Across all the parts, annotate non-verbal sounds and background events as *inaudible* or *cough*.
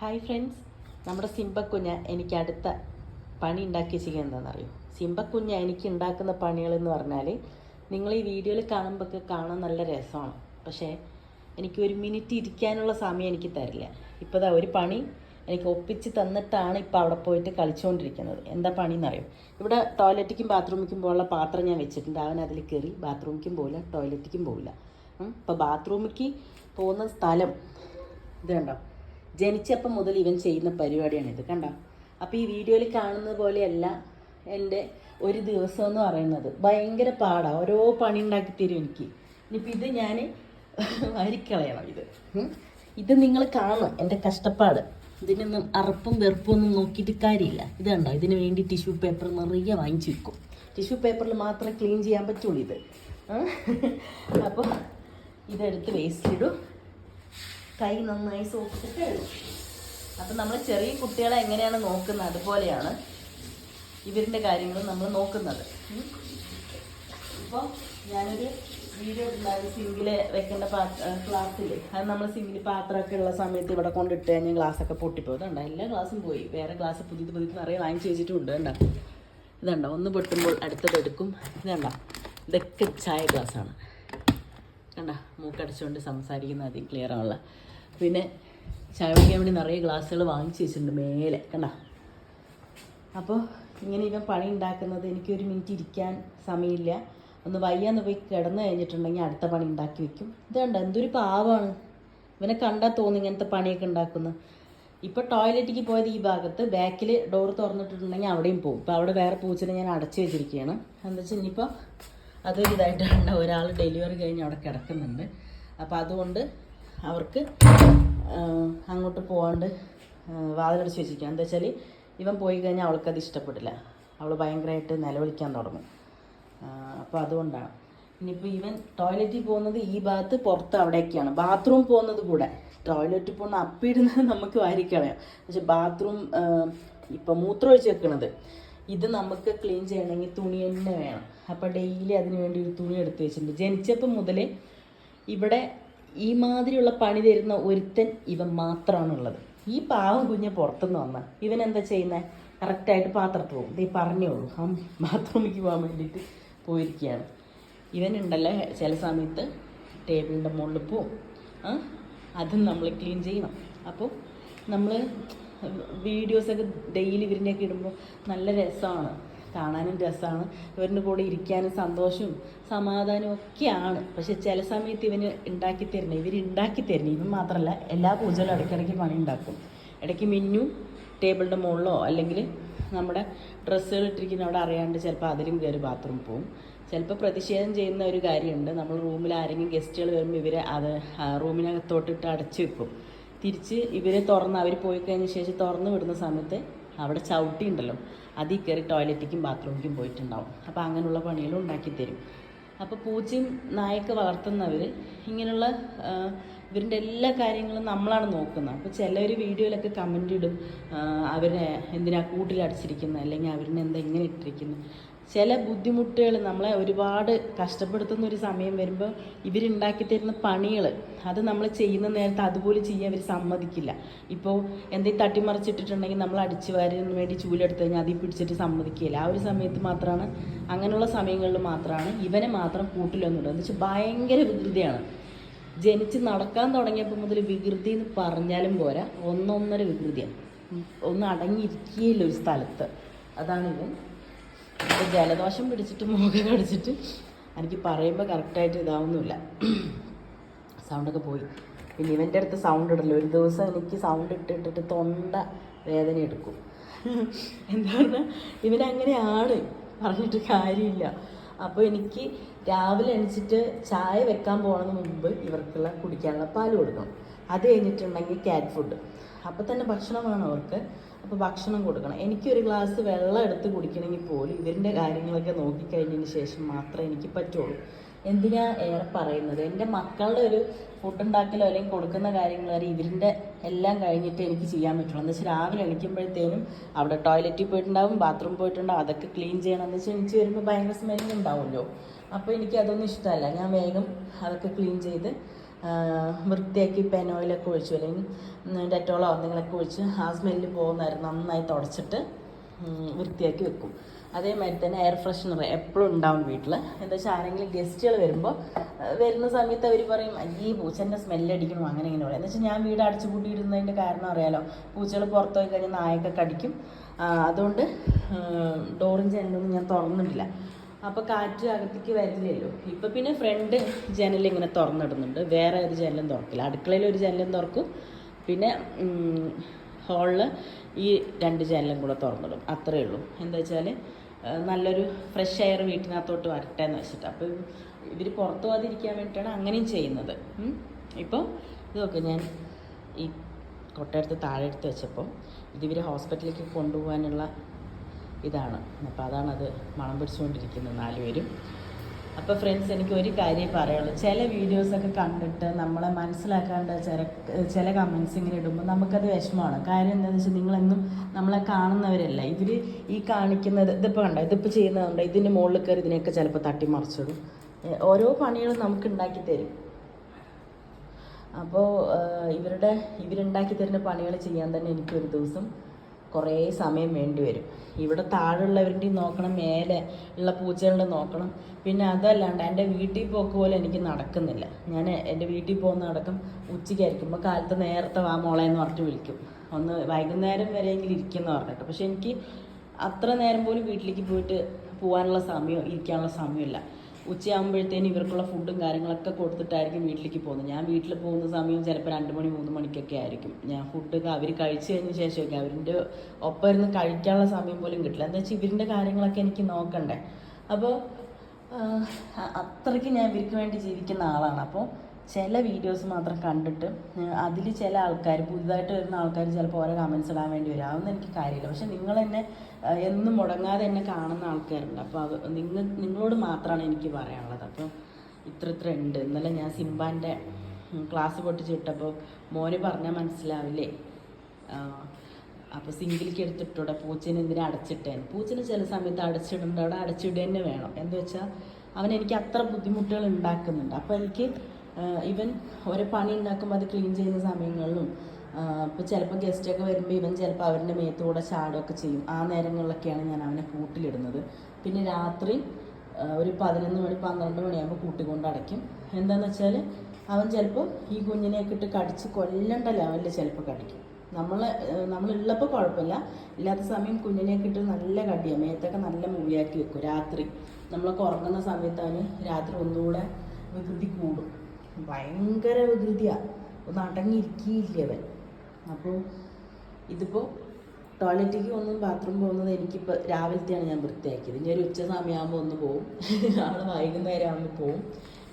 Hi friends നമ്മുടെ സിംബക്കുഞ്ഞ എനിക്ക് അടുത്ത പണി ഉണ്ടാക്കി ചെയ്യുക എന്താണെന്നറിയോ സിംബക്കുഞ്ഞ എനിക്ക് ഉണ്ടാക്കുന്ന പണികൾ എന്ന് പറഞ്ഞാൽ നിങ്ങൾ ഈ വീഡിയോയിൽ കാണുമ്പോൾ കാണാൻ നല്ല രസമാണ്. പക്ഷേ എനിക്ക് ഒരു മിനിറ്റ് ഇരിക്കാനുള്ള സമയം എനിക്ക് തരില്ല. ഇപ്പോൾ ഒരു പണി എനിക്ക് ഒപ്പിച്ച് തന്നിട്ടാണ് ഇപ്പോൾ അവിടെ പോയിട്ട് കളിച്ചുകൊണ്ടിരിക്കുന്നത് എന്താ പണി എന്നറിയോ ഇവിടെ ടോയ്ലറ്റിക്കും ബാത്റൂമിക്കും പോകാനുള്ള പാത്രം ഞാൻ വെച്ചിട്ടുണ്ട്. അവൻ അതിൽ കയറി ബാത്റൂമിക്കും പോകില്ല ടോയ്ലറ്റിക്കും പോകില്ല ഇപ്പോൾ ബാത്റൂമിക്ക് പോകുന്ന സ്ഥലം ഇത് കണ്ടോ? ജനിച്ചപ്പം മുതൽ ഇവൻ ചെയ്യുന്ന പരിപാടിയാണ് ഇത് കണ്ടോ? അപ്പോൾ ഈ വീഡിയോയിൽ കാണുന്നത് പോലെയല്ല എന്റെ ഒരു ദിവസം എന്ന് പറയുന്നത്. ഭയങ്കര പാടാണ് ഓരോ പണി ഉണ്ടാക്കി തരും എനിക്ക്. ഇനിയിപ്പോൾ ഇത് ഞാൻ വരിക്കളയണം ഇത്. ഇത് നിങ്ങൾ കാണും എന്റെ കഷ്ടപ്പാട്. ഇതിനൊന്നും അറപ്പും വെറുപ്പും ഒന്നും നോക്കിയിട്ട് കാര്യമില്ല. ഇത് കണ്ടോ? ഇതിന് വേണ്ടി ടിഷ്യൂ പേപ്പർ നിറയെ വാങ്ങിച്ചു വെക്കും. ടിഷ്യൂ പേപ്പറിൽ മാത്രമേ ക്ലീൻ ചെയ്യാൻ പറ്റുള്ളൂ ഇത്. അപ്പോൾ ഇതെടുത്ത് വേസ്റ്റിലിടും കൈ നന്നായി സോപ്പിട്ട് അപ്പം നമ്മൾ ചെറിയ കുട്ടികളെ എങ്ങനെയാണ് നോക്കുന്നത്? അതുപോലെയാണ് ഇവരിന്റെ കാര്യങ്ങൾ നമ്മൾ നോക്കുന്നത്. ഇപ്പോൾ ഞാനൊരു വീഡിയോ ഉണ്ടായിരുന്നു സിങ്കിൽ വെക്കേണ്ട പാത്ര ക്ലാസ്സിൽ അത് നമ്മൾ സിങ്കിൽ പാത്രമൊക്കെ ഉള്ള സമയത്ത് ഇവിടെ കൊണ്ടിട്ട് ഞാൻ ഗ്ലാസ്സൊക്കെ പൊട്ടിപ്പോയി. ഇതുണ്ട് എല്ലാ ഗ്ലാസ്സും പോയി. വേറെ ഗ്ലാസ് പുതിയത് പുതിയത് നിറയെ വാങ്ങിച്ച് വെച്ചിട്ടുണ്ട് കണ്ടോ? ഇതുണ്ടോ ഒന്ന് പൊട്ടുമ്പോൾ അടുത്തത് എടുക്കും. ഇതുണ്ടോ ഇതൊക്കെ ചായ ഗ്ലാസ്സാണ്. കണ്ട മൂക്കടച്ചുകൊണ്ട് സംസാരിക്കുന്ന അധികം ക്ലിയർ ആണുള്ള പിന്നെ ചായ കുടിക്കാൻ വേണ്ടി നിറയെ ഗ്ലാസ്സുകൾ വാങ്ങിച്ചു വെച്ചിട്ടുണ്ട് മേലെ കണ്ട? അപ്പോൾ ഇങ്ങനെ ഇവൻ പണി ഉണ്ടാക്കുന്നത് എനിക്കൊരു മിനിറ്റ് ഇരിക്കാൻ സമയമില്ല. ഒന്ന് വയ്യാന്ന് പോയി കിടന്നു കഴിഞ്ഞിട്ടുണ്ടെങ്കിൽ അടുത്ത പണി ഉണ്ടാക്കി വെക്കും. ഇത് കണ്ട എന്തൊരു പാവമാണ് ഇവനെ കണ്ടാൽ തോന്നി ഇങ്ങനത്തെ പണിയൊക്കെ ഉണ്ടാക്കുന്നു. ഇപ്പോൾ ടോയ്ലറ്റിക്ക് പോയത് ഈ ഭാഗത്ത് ബാക്കിൽ ഡോർ തുറന്നിട്ടുണ്ടെങ്കിൽ അവിടെയും പോകും. ഇപ്പോൾ അവിടെ വേറെ പൂച്ചനെ ഞാൻ അടച്ചു വെച്ചിരിക്കുകയാണ്. എന്താ വെച്ചാൽ ഇനിയിപ്പോൾ അതൊരു ഇതായിട്ടാണ് ഒരാൾ ഡെലിവറി കഴിഞ്ഞ് അവിടെ കിടക്കുന്നുണ്ട്. അപ്പോൾ അതുകൊണ്ട് അവർക്ക് അങ്ങോട്ട് പോകാണ്ട് വാതിലടിച്ച് വെച്ചിരിക്കുക എന്താ വെച്ചാൽ ഇവൻ പോയി കഴിഞ്ഞാൽ അവൾക്കത് ഇഷ്ടപ്പെടില്ല. അവൾ ഭയങ്കരമായിട്ട് നിലവിളിക്കാൻ തുടങ്ങും. അപ്പോൾ അതുകൊണ്ടാണ്. ഇനിയിപ്പോൾ ഇവൻ ടോയ്ലറ്റിൽ പോകുന്നത് ഈ ഭാഗത്ത് പുറത്ത് അവിടെയൊക്കെയാണ് ബാത്റൂം പോകുന്നത് കൂടെ. ടോയ്ലറ്റിൽ പോകുന്ന അപ്പിടുന്നത് നമുക്ക് വാരിക്കളയാം. പക്ഷെ ബാത്റൂം ഇപ്പം മൂത്രം ഒഴിച്ച് വെക്കണത്. ഇത് നമുക്ക് ക്ലീൻ ചെയ്യണമെങ്കിൽ തുണി തന്നെ വേണം. അപ്പോൾ ഡെയിലി അതിന് വേണ്ടി ഒരു തുണി എടുത്ത് വെച്ചിട്ടുണ്ട്. ജനിച്ചപ്പം മുതലേ ഇവിടെ ഈ മാതിരിയുള്ള പണി തരുന്ന ഒരുത്തൻ ഇവൻ മാത്രമാണുള്ളത് ഈ പാവം കുഞ്ഞ് പുറത്തുനിന്ന് വന്ന ഇവൻ എന്താ ചെയ്യുന്നത് കറക്റ്റായിട്ട് പാത്രത്തിൽ പോകും. ഇത് ഈ പറഞ്ഞോളൂ ആ ബാത്റൂമിലേക്ക് പോകാൻ വേണ്ടിയിട്ട് പോയിരിക്കുകയാണ്. ഇവനുണ്ടല്ലോ ചില സമയത്ത് ടേബിളിന്റെ മുകളിൽ പോവും. അതും നമ്മൾ ക്ലീൻ ചെയ്യണം. അപ്പോൾ നമ്മൾ വീഡിയോസൊക്കെ ഡെയിലി ഇവരിന്റെയൊക്കെ ഇടുമ്പോൾ നല്ല രസമാണ് കാണാനും രസമാണ് ഇവരുടെ കൂടെ ഇരിക്കാനും സന്തോഷവും സമാധാനവും ഒക്കെയാണ്. പക്ഷെ ചില സമയത്ത് ഇവന് ഉണ്ടാക്കി തരണം ഇവർ ഉണ്ടാക്കി തരണം ഇവൻ മാത്രമല്ല എല്ലാ പൂജകളും ഇടയ്ക്കിടയ്ക്ക് പണി ഉണ്ടാക്കും ഇടയ്ക്ക് മിന്നും ടേബിളിന്റെ മുകളിലോ അല്ലെങ്കിൽ നമ്മുടെ ഡ്രസ്സുകൾ ഇട്ടിരിക്കുന്ന അവിടെ അറിയാണ്ട് ചിലപ്പോൾ അതിലും കയറി ബാത്റൂം പോവും. ചിലപ്പോൾ പ്രതിഷേധം ചെയ്യുന്ന ഒരു കാര്യമുണ്ട്. നമ്മൾ റൂമിൽ ആരെങ്കിലും ഗസ്റ്റുകൾ വരുമ്പോൾ ഇവരെ അത് റൂമിനകത്തോട്ടിട്ട് അടച്ചു വെക്കും. തിരിച്ച് ഇവരെ തുറന്ന് അവർ പോയി കഴിഞ്ഞ ശേഷം തുറന്ന് വിടുന്ന സമയത്ത് അവിടെ ചവിട്ടി ഉണ്ടല്ലോ അതിൽ കയറി ടോയ്ലറ്റിക്കും ബാത്റൂമിക്കും പോയിട്ടുണ്ടാവും. അപ്പോൾ അങ്ങനെയുള്ള പണികളും ഉണ്ടാക്കി തരും അപ്പോൾ പൂച്ചയും നായൊക്കെ വളർത്തുന്നവർ ഇങ്ങനെയുള്ള ഇവരുടെ എല്ലാ കാര്യങ്ങളും നമ്മളാണ് നോക്കുന്നത്. അപ്പോൾ ചിലർ വീഡിയോയിലൊക്കെ കമന്റ് ഇടും അവരെ എന്തിനാ കൂട്ടിലടിച്ചിരിക്കുന്നത് അല്ലെങ്കിൽ അവരിനെ എന്താ ഇങ്ങനെ ഇട്ടിരിക്കുന്നത് ചില ബുദ്ധിമുട്ടുകൾ നമ്മളെ ഒരുപാട് കഷ്ടപ്പെടുത്തുന്ന ഒരു സമയം വരുമ്പോൾ ഇവരുണ്ടാക്കി തരുന്ന പണികൾ അത് നമ്മൾ ചെയ്യുന്ന നേരത്തെ അതുപോലെ ചെയ്യാൻ അവർ സമ്മതിക്കില്ല. ഇപ്പോൾ എന്തെങ്കിലും തട്ടിമറിച്ചിട്ടിട്ടുണ്ടെങ്കിൽ നമ്മൾ അടിച്ചു വാരിന് വേണ്ടി ചൂലെടുത്ത് കഴിഞ്ഞാൽ അതിൽ പിടിച്ചിട്ട് സമ്മതിക്കില്ല. ആ ഒരു സമയത്ത് മാത്രമാണ് അങ്ങനെയുള്ള സമയങ്ങളിൽ മാത്രമാണ് ഇവനെ മാത്രം കൂട്ടിലൊന്നിടുക. എന്ന് വെച്ചാൽ ഭയങ്കര വികൃതിയാണ്. ജനിച്ച് നടക്കാൻ തുടങ്ങിയപ്പോൾ മുതൽ വികൃതി എന്ന് പറഞ്ഞാലും പോരാ. ഒന്നൊന്നര വികൃതിയാണ് ഒന്ന് അടങ്ങിയിരിക്കുകയില്ല ഒരു സ്ഥലത്ത്. അതാണ് ഇവൻ അപ്പോൾ ജലദോഷം പിടിച്ചിട്ട് മുഖം കടിച്ചിട്ട് എനിക്ക് പറയുമ്പോൾ കറക്റ്റായിട്ട് ഇതാവുന്നില്ല സൗണ്ടൊക്കെ പോയി. പിന്നെ ഇവന്റെ അടുത്ത് സൗണ്ട് ഇടല്ലോ ഒരു ദിവസം എനിക്ക് സൗണ്ട് ഇട്ടിട്ടിട്ട് തൊണ്ട വേദന എടുക്കും. എന്താ പറഞ്ഞാൽ ഇവനങ്ങനെയാണ് പറഞ്ഞിട്ട് കാര്യമില്ല. അപ്പോൾ എനിക്ക് രാവിലെ എണിച്ചിട്ട് ചായ വെക്കാൻ പോകുന്നതിന് മുമ്പ് ഇവർക്കുള്ള കുടിക്കാനുള്ള പാൽ കൊടുക്കണം. അത് കഴിഞ്ഞിട്ടുണ്ടെങ്കിൽ ക്യാറ്റ് ഫുഡ് അപ്പോൾ തന്നെ ഭക്ഷണം വേണം അവർക്ക്. അപ്പോൾ ഭക്ഷണം കൊടുക്കണം. എനിക്കൊരു ഗ്ലാസ് വെള്ളം എടുത്ത് കുടിക്കണമെങ്കിൽ പോലും ഇവരിന്റെ കാര്യങ്ങളൊക്കെ നോക്കിക്കഴിഞ്ഞതിന് ശേഷം മാത്രമേ എനിക്ക് പറ്റുള്ളൂ. എന്തിനാ ഏറെ പറയുന്നത്? എന്റെ മക്കളുടെ ഒരു ഫുഡ് ഉണ്ടാക്കലോ അല്ലെങ്കിൽ കൊടുക്കുന്ന കാര്യങ്ങൾ വരെ ഇവരിന്റെ എല്ലാം കഴിഞ്ഞിട്ട് എനിക്ക് ചെയ്യാൻ പറ്റുള്ളൂ. എന്ന് വെച്ചാൽ രാവിലെ എണീക്കുമ്പോഴത്തേനും അവിടെ ടോയ്ലറ്റിൽ പോയിട്ടുണ്ടാവും ബാത്റൂം പോയിട്ടുണ്ടാവും അതൊക്കെ ക്ലീൻ ചെയ്യണം. എന്ന് വെച്ചാൽ എനിക്ക് വരുമ്പോൾ ഭയങ്കര സ്മെല്ലിംഗ് ഉണ്ടാവുമല്ലോ. അപ്പോൾ എനിക്ക് അതൊന്നും ഇഷ്ടമല്ല. ഞാൻ വേഗം അതൊക്കെ ക്ലീൻ ചെയ്ത് വൃത്തിയാക്കി പെനോയിലൊക്കെ ഒഴിച്ചു അല്ലെങ്കിൽ ഡെറ്റോളോ എന്തെങ്കിലുമൊക്കെ ഒഴിച്ച് ആ സ്മെല്ല് പോകുന്നതായിരുന്നു. നന്നായി തുടച്ചിട്ട് വൃത്തിയാക്കി വെക്കും. അതേമാതിരി തന്നെ എയർ ഫ്രഷ്നർ എപ്പോഴും ഉണ്ടാവും വീട്ടിൽ എന്താ വെച്ചാൽ ആരെങ്കിലും ഗസ്റ്റുകൾ വരുമ്പോൾ വരുന്ന സമയത്ത് അവർ പറയും ഈ പൂച്ചന്റെ സ്മെല്ലടിക്കണോ അങ്ങനെ ഇങ്ങനെ പറയും. എന്താ വെച്ചാൽ ഞാൻ വീട് അടച്ചു കൂട്ടിയിടുന്നതിന്റെ കാരണം അറിയാലോ. പൂച്ചകൾ പുറത്ത് പോയി കഴിഞ്ഞാൽ നായൊക്കെ കടിക്കും. അതുകൊണ്ട് ഡോറും ജനലൊന്നും ഞാൻ തുറന്നിട്ടില്ല അപ്പോൾ കാറ്റ് അകത്തേക്ക് വരില്ലല്ലോ. ഇപ്പോൾ പിന്നെ ഫ്രണ്ട് ജനൽ ഇങ്ങനെ തുറന്നിടുന്നുണ്ട്. വേറെ ഒരു ജനലും തുറക്കില്ല. അടുക്കളയിൽ ഒരു ജനലും തുറക്കും. പിന്നെ ഹാളിൽ ഈ രണ്ട് ജനലും കൂടെ തുറന്നിടും. അത്രയേ ഉള്ളൂ. എന്താ വെച്ചാൽ നല്ലൊരു ഫ്രഷ് എയർ വീട്ടിനകത്തോട്ട് വരട്ടെ എന്ന് വെച്ചിട്ട്. അപ്പോൾ ഇവർ പുറത്തു പോകാതിരിക്കാൻ വേണ്ടിയിട്ടാണ് അങ്ങനെയും ചെയ്യുന്നത്. ഇപ്പോൾ ഇത് നോക്ക് ഞാൻ ഈ കൊട്ടയെടുത്ത് താഴെ എടുത്ത് വെച്ചപ്പോൾ ഇത് ഇവർ ഹോസ്പിറ്റലിലേക്ക് കൊണ്ടുപോകാനുള്ള ഇതാണ്. അപ്പോൾ അതാണത് മണം പിടിച്ചുകൊണ്ടിരിക്കുന്നത് നാലുപേരും അപ്പോൾ ഫ്രണ്ട്സ് എനിക്ക് ഒരു കാര്യം പറയുള്ളൂ. ചില വീഡിയോസൊക്കെ കണ്ടിട്ട് നമ്മളെ മനസ്സിലാക്കാണ്ട് ചില ചില കമൻസ് ഇങ്ങനെ ഇടുമ്പോൾ നമുക്കത് വിഷമമാണ്. കാര്യം എന്താണെന്ന് വെച്ചാൽ നിങ്ങളെന്നും നമ്മളെ കാണുന്നവരല്ല. ഇവർ ഈ കാണിക്കുന്നത് ഇതിപ്പോൾ കണ്ടോ? ഇതിപ്പോൾ ചെയ്യുന്നതുകൊണ്ട് ഇതിന്റെ മുകളിൽ കയറി ഇതിനെയൊക്കെ ചിലപ്പോൾ തട്ടിമറിച്ചിടും. ഓരോ പണികളും നമുക്ക് ഉണ്ടാക്കി തരും. അപ്പോൾ ഇവരുടെ ഇവരുണ്ടാക്കി തരുന്ന പണികൾ ചെയ്യാൻ തന്നെ എനിക്കൊരു ദിവസം കുറേ സമയം വേണ്ടി വരും. ഇവിടെ താഴെയുള്ളവരുടെയും നോക്കണം മേലെ ഉള്ള പൂച്ചകളുടെ നോക്കണം. പിന്നെ അതല്ലാണ്ട് എന്റെ വീട്ടിൽ പോക്ക് പോലെ എനിക്ക് നടക്കുന്നില്ല. ഞാൻ എന്റെ വീട്ടിൽ പോകുന്ന അടക്കം ഉച്ചയ്ക്കായിരിക്കുമ്പോൾ കാലത്ത് നേരത്തെ വാ മോളെ എന്ന് പറഞ്ഞിട്ട് വിളിക്കും. ഒന്ന് വൈകുന്നേരം വരെയെങ്കിലും ഇരിക്കുമെന്ന് പറഞ്ഞിട്ട്. പക്ഷെ എനിക്ക് അത്ര നേരം പോലും വീട്ടിലേക്ക് പോയിട്ട് പോകാനുള്ള സമയം ഇരിക്കാനുള്ള സമയമില്ല. ഉച്ചയാകുമ്പോഴത്തേന് ഇവർക്കുള്ള ഫുഡും കാര്യങ്ങളൊക്കെ കൊടുത്തിട്ടായിരിക്കും വീട്ടിലേക്ക് പോകുന്നത്. ഞാൻ വീട്ടിൽ പോകുന്ന സമയം ചിലപ്പോൾ രണ്ട് മണി മൂന്ന് മണിക്കൊക്കെ ആയിരിക്കും. ഞാൻ ഫുഡൊക്കെ അവർ കഴിച്ചു കഴിഞ്ഞ ശേഷമൊക്കെ അവരിന്റെ ഒപ്പം ഇരുന്ന് കഴിക്കാനുള്ള സമയം പോലും കിട്ടില്ല. എന്താ വെച്ചാൽ ഇവരിന്റെ കാര്യങ്ങളൊക്കെ എനിക്ക് നോക്കണ്ടേ? അപ്പോൾ അത്രയ്ക്ക് ഞാൻ ഇവർക്ക് വേണ്ടി ജീവിക്കുന്ന ആളാണ്. അപ്പോൾ ചില വീഡിയോസ് മാത്രം കണ്ടിട്ട് അതിൽ ചില ആൾക്കാർ പുതുതായിട്ട് വരുന്ന ആൾക്കാർ ചിലപ്പോൾ ഓരോ കമൻസ് ഇടാൻ വേണ്ടി വരും. അതൊന്നും എനിക്ക് കാര്യമില്ല. പക്ഷെ നിങ്ങൾ എന്നെ എന്നും മുടങ്ങാതെ എന്നെ കാണുന്ന ആൾക്കാരുണ്ട്. അപ്പോൾ അത് നിങ്ങൾ നിങ്ങളോട് മാത്രമാണ് എനിക്ക് പറയാനുള്ളത്. അപ്പോൾ ഇത്ര ഇത്ര ഉണ്ട്. ഇന്നലെ ഞാൻ സിംബാന്റെ ക്ലാസ് പൊട്ടിച്ച് വിട്ടപ്പോൾ മോന് പറഞ്ഞാൽ മനസ്സിലാവില്ലേ? അപ്പോൾ സിങ്കിലേക്ക് എടുത്തിട്ടൂടെ പൂച്ചനെ എന്തിനാ അടച്ചിട്ടേന് പൂച്ചന് ചില സമയത്ത് അടച്ചിടേണ്ട. അവിടെ അടച്ചിടുക തന്നെ വേണം. എന്താ വെച്ചാൽ അവൻ എനിക്ക് അത്ര ബുദ്ധിമുട്ടുകൾ ഉണ്ടാക്കുന്നുണ്ട്. അപ്പോൾ എനിക്ക് ഇവൻ ഓരോ പണി ഉണ്ടാക്കുമ്പോൾ അത് ക്ലീൻ ചെയ്യുന്ന സമയങ്ങളിലും ഇപ്പോൾ ചിലപ്പോൾ ഗസ്റ്റൊക്കെ വരുമ്പോൾ ഇവൻ ചിലപ്പോൾ അവരുടെ മേത്തുകൂടെ ചാടുകയൊക്കെ ചെയ്യും. ആ നേരങ്ങളിലൊക്കെയാണ് ഞാൻ അവനെ കൂട്ടിലിടുന്നത്. പിന്നെ രാത്രി ഒരു പതിനൊന്ന് മണി പന്ത്രണ്ട് മണിയാകുമ്പോൾ കൂട്ടിക്കൊണ്ട് അടയ്ക്കും. എന്താണെന്ന് വെച്ചാൽ അവൻ ചിലപ്പോൾ ഈ കുഞ്ഞിനെയൊക്കെ ഇട്ട് കടിച്ച് കൊല്ലണ്ട ലെവലിൽ ചിലപ്പോൾ കടിക്കും. നമ്മൾ നമ്മളുള്ളപ്പോൾ കുഴപ്പമില്ല. ഇല്ലാത്ത സമയം കുഞ്ഞിനെയൊക്കെ ഇട്ട് നല്ല കടിയാണ് മേത്തൊക്കെ നല്ല മൂവിയാക്കി വെക്കും രാത്രി. നമ്മളൊക്കെ ഉറങ്ങുന്ന സമയത്ത് അവന് രാത്രി ഒന്നുകൂടെ വികൃതി കൂടും. ഭയങ്കര വികൃതിയാണ് ഒന്ന് അടങ്ങിയിരിക്കില്ല അവൻ. അപ്പോൾ ഇതിപ്പോൾ ടോയ്ലറ്റിലേക്ക് ഒന്നും ബാത്റൂം പോകുന്നത് എനിക്കിപ്പോൾ രാവിലത്തെയാണ് ഞാൻ വൃത്തിയാക്കിയത്. ഇനി ഒരു ഉച്ച സമയമാകുമ്പോൾ ഒന്ന് പോവും. *laughs* നാളെ വൈകുന്നേരം ആകുമ്പോൾ പോവും.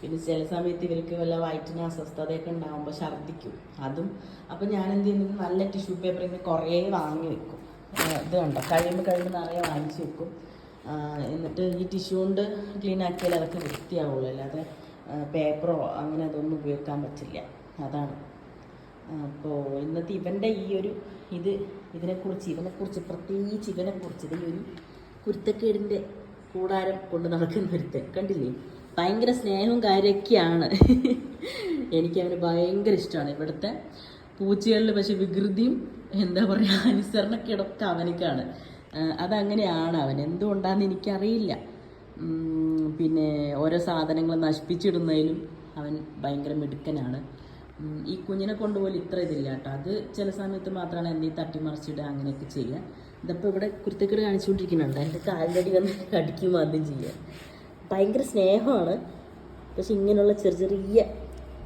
പിന്നെ ചില സമയത്ത് ഇവർക്ക് വല്ല വയറ്റിന് അസ്വസ്ഥതയൊക്കെ ഉണ്ടാകുമ്പോൾ ഛർദ്ദിക്കും. അതും അപ്പോൾ ഞാൻ എന്ത് ചെയ്യുന്നത്? നല്ല ടിഷ്യൂ പേപ്പർ ഇങ്ങനെ കുറേ വാങ്ങി വെക്കും. ഇത് കണ്ടോ? കഴിയുമ്പോൾ കഴിയുമ്പോൾ നിറയെ വാങ്ങിച്ച് വെക്കും. എന്നിട്ട് ഈ ടിഷ്യൂ കൊണ്ട് ക്ലീൻ ആക്കിയാൽ അതൊക്കെ വൃത്തിയാവുള്ളൂ. അല്ലാതെ പേപ്പറോ അങ്ങനെ അതൊന്നും ഉപയോഗിക്കാൻ പറ്റില്ല. അതാണ്. അപ്പോൾ ഇന്നത്തെ ഇവന്റെ ഈ ഒരു ഇത് ഇതിനെക്കുറിച്ച് ഇവനെക്കുറിച്ച് പ്രത്യേകിച്ച് ഇവനെക്കുറിച്ച് ഇത് ഈ ഒരു കുരുത്തക്കേടിന്റെ കൂടാരം കൊണ്ട് നടക്കുന്ന ഒരുത്തൻ കണ്ടില്ലേ? ഭയങ്കര സ്നേഹവും കാര്യമൊക്കെയാണ്. എനിക്ക് അവന് ഭയങ്കര ഇഷ്ടമാണ്. ഇവിടുത്തെ പൂച്ചകളിൽ പക്ഷെ വികൃതിയും എന്താ പറയുക അനുസരണക്കേടൊക്കെ അവനിക്കാണ്. അതങ്ങനെയാണ് അവൻ. എന്തുകൊണ്ടാന്ന് എനിക്കറിയില്ല. പിന്നെ ഓരോ സാധനങ്ങൾ നശിപ്പിച്ചിടുന്നതിലും അവൻ ഭയങ്കര മിടുക്കനാണ്. ഈ കുഞ്ഞിനെ കൊണ്ടുപോലും ഇത്ര ഇതില്ല കേട്ടോ. അത് ചില സമയത്ത് മാത്രമാണ് എന്തെങ്കിലും തട്ടിമറിച്ചിടുക അങ്ങനെയൊക്കെ ചെയ്യുക. ഇതിപ്പോൾ ഇവിടെ കുരുത്തക്കേട് കാണിച്ചുകൊണ്ടിരിക്കുന്നുണ്ട്. എന്റെ കാലിലടി വന്ന് കടിക്കും ആദ്യം ചെയ്യുക. ഭയങ്കര സ്നേഹമാണ്. പക്ഷെ ഇങ്ങനെയുള്ള ചെറിയ ചെറിയ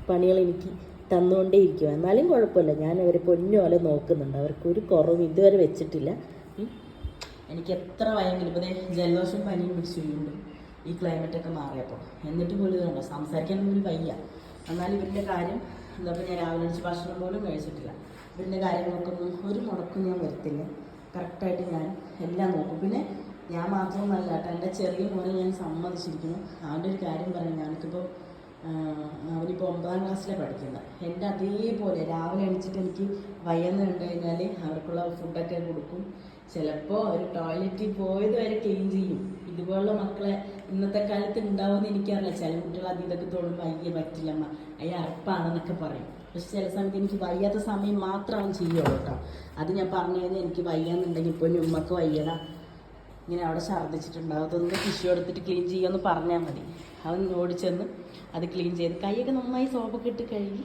പണികൾ എനിക്ക് തന്നുകൊണ്ടേ ഇരിക്കുക എന്നാലും കുഴപ്പമില്ല. ഞാൻ അവരെ പൊന്നുപോലെ നോക്കുന്നുണ്ട്. അവർക്ക് ഒരു കുറവും ഇതുവരെ വെച്ചിട്ടില്ല. എനിക്ക് എത്ര വയെങ്കിലും ഇപ്പോൾ ജലദോഷം പനിയും പിടിച്ചു വീണ്ടും ഈ ക്ലൈമറ്റൊക്കെ മാറിയപ്പോൾ എന്നിട്ട് പോലും ഇതുണ്ടോ സംസാരിക്കാൻ പോലും വയ്യ. എന്നാലും ഇവരുടെ കാര്യം എന്താ ഞാൻ രാവിലെ അടിച്ച് ഭക്ഷണം പോലും കഴിച്ചിട്ടില്ല. ഇവരുടെ കാര്യങ്ങൾക്കൊന്നും ഒരു മുടക്കും ഞാൻ വരുത്തില്ല. കറക്റ്റായിട്ട് ഞാൻ എല്ലാം നോക്കും. പിന്നെ ഞാൻ മാത്രമൊന്നല്ല കേട്ടോ എന്റെ ചെറിയ മോനെ ഞാൻ സമ്മതിച്ചിരിക്കുന്നു. അവന്റെ ഒരു കാര്യം പറയാം. ഞങ്ങൾക്കിപ്പോൾ അവനിപ്പോൾ ഒമ്പതാം ക്ലാസ്സിലാണ് പഠിക്കുന്നത്. എന്റെ അതേപോലെ രാവിലെ എണീച്ചിട്ട് എനിക്ക് വയ്യെന്ന് കണ്ടു കഴിഞ്ഞാൽ അവർക്കുള്ള ഫുഡൊക്കെ കൊടുക്കും. ചിലപ്പോൾ അവർ ടോയ്ലറ്റിൽ പോയത് വരെ ക്ലീൻ ചെയ്യും. ഇതുപോലുള്ള മക്കളെ ഇന്നത്തെ കാലത്ത് ഉണ്ടാവുമെന്ന് എനിക്കറിയില്ല. ചില കുട്ടികൾ അത് ഇതൊക്കെ തോന്നുമ്പോൾ അയ്യ പറ്റില്ലമ്മ അയ്യ അറപ്പാണെന്നൊക്കെ പറയും. പക്ഷെ ചില സമയത്ത് എനിക്ക് വയ്യാത്ത സമയം മാത്രം അവൻ ചെയ്യുള്ളൂ കേട്ടോ. അത് ഞാൻ പറഞ്ഞു കഴിഞ്ഞാൽ എനിക്ക് വയ്യാന്നുണ്ടെങ്കിൽ ഇപ്പോൾ ഉമ്മക്ക് വയ്യടാ. ഇങ്ങനെ അവിടെ ഛർദ്ദിച്ചിട്ടുണ്ടാവും അതൊന്ന് ടിഷ്യൂ എടുത്തിട്ട് ക്ലീൻ ചെയ്യുമെന്ന് പറഞ്ഞാൽ മതി. അവൻ ഓടിച്ചെന്ന് അത് ക്ലീൻ ചെയ്ത് കൈയൊക്കെ നന്നായി സോപ്പൊക്കെ ഇട്ട് കഴുകി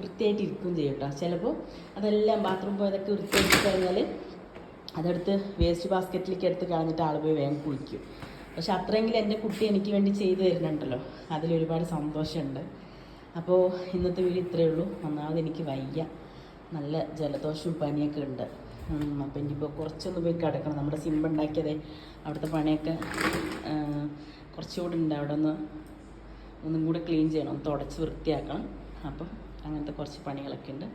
വൃത്തിയായിട്ട് ഇരിക്കുകയും ചെയ്യും കേട്ടോ ചിലപ്പോൾ അതെല്ലാം ബാത്റൂം പോയതൊക്കെ വൃത്തിയാക്കി കഴിഞ്ഞാൽ അതെടുത്ത് വേസ്റ്റ് ബാസ്ക്കറ്റിലേക്ക് എടുത്ത് കളഞ്ഞിട്ട് ആൾ പോയി വേഗം കുളിക്കും. പക്ഷെ അത്രയെങ്കിലും എന്റെ കുട്ടി എനിക്ക് വേണ്ടി ചെയ്തു തരുന്നുണ്ടല്ലോ. അതിലൊരുപാട് സന്തോഷമുണ്ട്. അപ്പോൾ ഇന്നത്തെ വീട് ഇത്രയേ ഉള്ളൂ. ഒന്നാമത് എനിക്ക് വയ്യ. നല്ല ജലദോഷവും പനിയൊക്കെ ഉണ്ട്. അപ്പം ഇനിയിപ്പോൾ കുറച്ചൊന്ന് പോയി കിടക്കണം. നമ്മുടെ സിമ്പ് ഉണ്ടാക്കിയതേ അവിടുത്തെ പണിയൊക്കെ കുറച്ചുകൂടി ഉണ്ട്. അവിടെ ഒന്ന് ഒന്നും കൂടെ ക്ലീൻ ചെയ്യണം. തുടച്ച് വൃത്തിയാക്കണം. അപ്പം അങ്ങനത്തെ കുറച്ച് പണികളൊക്കെ ഉണ്ട്.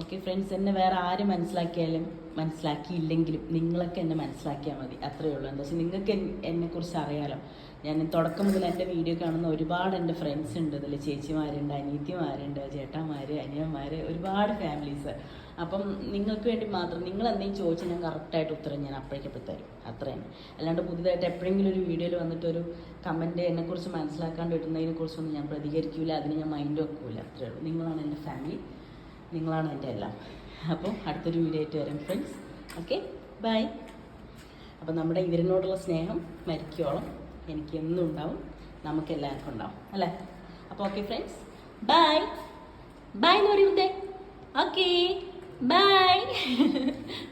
ഓക്കെ ഫ്രണ്ട്സ് എന്നെ വേറെ ആരും മനസ്സിലാക്കിയാലും മനസ്സിലാക്കിയില്ലെങ്കിലും നിങ്ങളൊക്കെ എന്നെ മനസ്സിലാക്കിയാൽ മതി. അത്രയേ ഉള്ളൂ. എന്താ വെച്ചാൽ നിങ്ങൾക്ക് എന്നെക്കുറിച്ച് അറിയാലോ. ഞാൻ തുടക്കം മുതൽ എന്റെ വീഡിയോ കാണുന്ന ഒരുപാട് എന്റെ ഫ്രണ്ട്സ് ഉണ്ട്. ഇതിൽ ചേച്ചിമാരുണ്ട് അനിയത്തിമാരുണ്ട് ചേട്ടന്മാർ അനിയന്മാർ ഒരുപാട് ഫാമിലീസ് അപ്പം നിങ്ങൾക്ക് വേണ്ടി മാത്രം നിങ്ങൾ എന്തെങ്കിലും ചോദിച്ചാൽ ഞാൻ കറക്റ്റായിട്ട് ഉത്തരം ഞാൻ അപ്പോഴേക്കപ്പോൾ തരും. അത്ര തന്നെ അല്ലാണ്ട് പുതിയതായിട്ട് എപ്പോഴെങ്കിലും ഒരു വീഡിയോയിൽ വന്നിട്ട് ഒരു കമന്റ് എന്നെക്കുറിച്ച് മനസ്സിലാക്കാണ്ട് ഇടുന്നതിനെക്കുറിച്ചൊന്നും ഞാൻ പ്രതികരിക്കില്ല അതിന് ഞാൻ മൈൻഡ് വെക്കില്ല അത്രേ ഉള്ളൂ. നിങ്ങളാണ് എന്റെ ഫാമിലി നിങ്ങളാണ് എന്റെ എല്ലാം. അപ്പോൾ അടുത്തൊരു വീഡിയോ ആയിട്ട് വരാം ഫ്രണ്ട്സ് ഓക്കെ ബൈ അപ്പോൾ നമ്മുടെ ഇവരിനോടുള്ള സ്നേഹം മരിക്കോളം എനിക്ക് എന്നും ഉണ്ടാവും. നമുക്ക് എല്ലാവർക്കും ഉണ്ടാവും. അല്ലേ? അപ്പോൾ ഓക്കെ ഫ്രണ്ട്സ് ബൈ ബൈ എന്ന് പറയുന്നേ ഓക്കെ ബൈ *laughs*